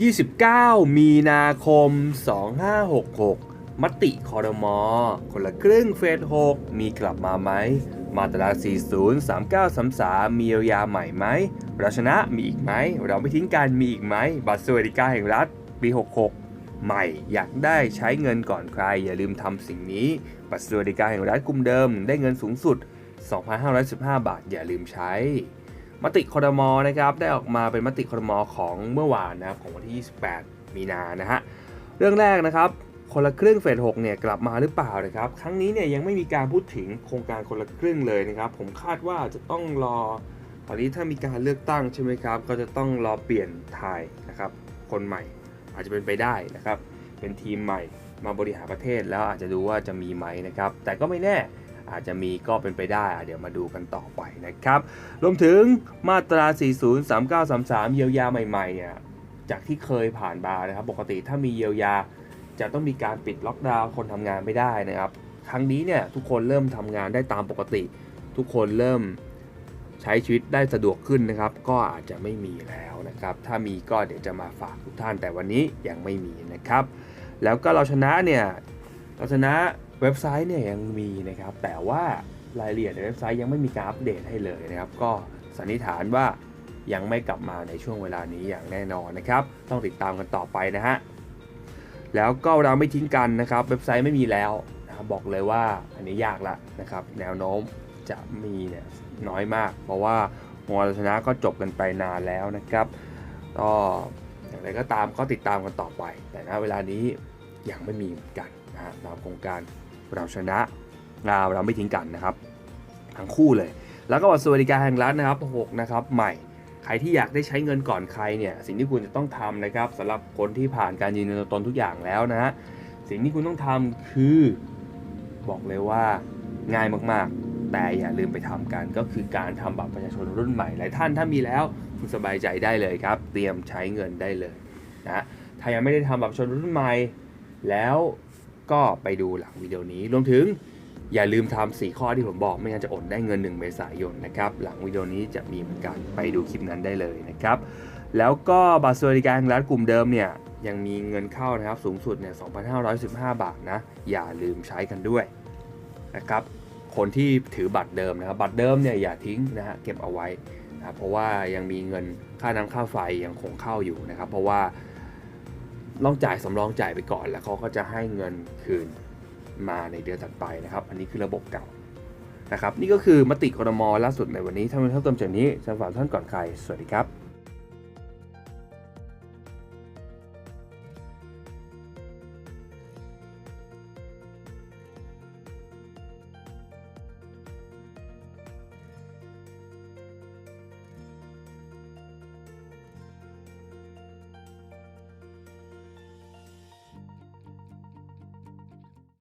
29 มีนาคม 2566 มติคอรมอคนละครึ่งเฟส 6 มีกลับมาไหม มาตรา 40 3933 มีเยียวยาใหม่ไหมเราชนะมีอีกไหม เราไม่ทิ้งกันมีอีกไหม บัตรสวัสดิการแห่งรัฐปี 66 ใหม่อยากได้ใช้เงินก่อนใคร อย่าลืมทำสิ่งนี้ บัตรสวัสดิการแห่งรัฐกลุ่มเดิม ได้เงินสูงสุด 2,515 บาท อย่าลืมใช้ มติคอรมอนะครับได้ออกมาเป็นมติคอรมอของเมื่อวานนะครับของวันที่ 28 มีนานะฮะเรื่องแรกนะครับคนละครึ่งเฟส6เนี่ยกลับมาหรือเปล่านะครับครั้งนี้เนี่ยยังไม่มีการพูดถึงโครงการคนละครึ่งเลยนะครับผมคาดว่าจะต้องรอตอนนี้ถ้ามีการเลือกตั้งใช่ไหมครับก็จะต้องรอเปลี่ยนทายนะครับคนใหม่อาจจะเป็นไปได้นะครับเป็นทีมใหม่มาบริหารประเทศแล้วอาจจะดูว่าจะมีไหมนะครับแต่ก็ไม่แน่ อาจจะมีก็เป็นไปได้ เดี๋ยวมาดูกันต่อไปนะครับ รวมถึงมาตรา 40 3933 เยียวยาใหม่ๆเนี่ยจากที่เคยผ่านมานะครับ ปกติถ้ามีเยียวยาจะต้องมีการปิดล็อกดาวน์คนทำงานไม่ได้นะครับ ครั้งนี้เนี่ยทุกคนเริ่มทำงานได้ตามปกติ ทุกคนเริ่มใช้ชีวิตได้สะดวกขึ้นนะครับ ก็อาจจะไม่มีแล้วนะครับ ถ้ามีก็เดี๋ยวจะมาฝากทุกท่านแต่วันนี้ยังไม่มีนะครับ แล้วก็เราชนะเนี่ยเราชนะ เว็บไซต์เนี่ยยังมีนะครับ แต่ว่ารายละเอียดในเว็บไซต์ยังไม่มีการอัปเดตให้เลยนะครับ ก็สันนิษฐานว่ายังไม่กลับมาในช่วงเวลานี้อย่างแน่นอนนะครับ ต้องติดตามกันต่อไปนะฮะ แล้วก็เราไม่ทิ้งกันนะครับ เว็บไซต์ไม่มีแล้วนะบบอกเลยว่าอันนี้ยากละนะครับ แนวโน้มจะมีเนี่ยน้อยมาก เพราะว่ามอลชนะก็จบกันไปนานแล้วนะครับก็อย่างไรก็ตามก็ติดตามกันต่อไป แต่ณเวลานี้ยังไม่มีเหมือนกันนะฮะตามโครงการ เราชนะเราเราไม่ทิ้งกันนะครับ ทั้งคู่เลย แล้วก็บัตรสวัสดิการแห่งรัฐนะครับ6นะครับใหม่ใครที่อยากได้ใช้เงินก่อนใครเนี่ยสิ่งที่คุณจะต้องทำนะครับสำหรับคนที่ผ่านการยืนยันตัวตนทุกอย่างแล้วนะฮะสิ่งที่คุณต้องทำคือบอกเลยว่าง่ายมากๆ แต่อย่าลืมไปทำกันก็คือการทำบัตรประชาชนรุ่นใหม่หลายท่านถ้ามีแล้วคุณสบายใจได้เลยครับ เตรียมใช้เงินได้เลยนะถ้ายังไม่ได้ทำบัตรประชาชนรุ่นใหม่ แล้ว ก็ไปดูหลังวิดีโอนี้ รวมถึงอย่าลืมทำ4ข้อที่ผมบอก ไม่งั้นจะอดได้เงิน 1 เมษายนนะครับ หลังวิดีโอนี้จะมีเหมือนกันไปดูคลิปนั้นได้เลยนะครับ แล้วก็บัตรสวัสดิการแห่งรัฐกลุ่มเดิมเนี่ยยังมีเงินเข้านะครับสูงสุดเนี่ย 2,515 บาทนะ อย่าลืมใช้กันด้วยนะครับ คนที่ถือบัตรเดิมนะครับ บัตรเดิมเนี่ยอย่าทิ้งนะฮะเก็บเอาไว้นะเพราะว่ายังมีเงินค่าน้ำค่าไฟยังคงเข้าอยู่นะครับ เพราะว่า ต้องจ่ายสำรองจ่ายไปก่อน แล้วเขาก็จะให้เงินคืนมาในเดือนถัดไปนะครับ อันนี้คือระบบเก่านะครับ นี่ก็คือมติครมอล่าสุดในวันนี้ท่านเพิ่มเติมจากนี้จะฝากท่านก่อนใคร สวัสดีครับ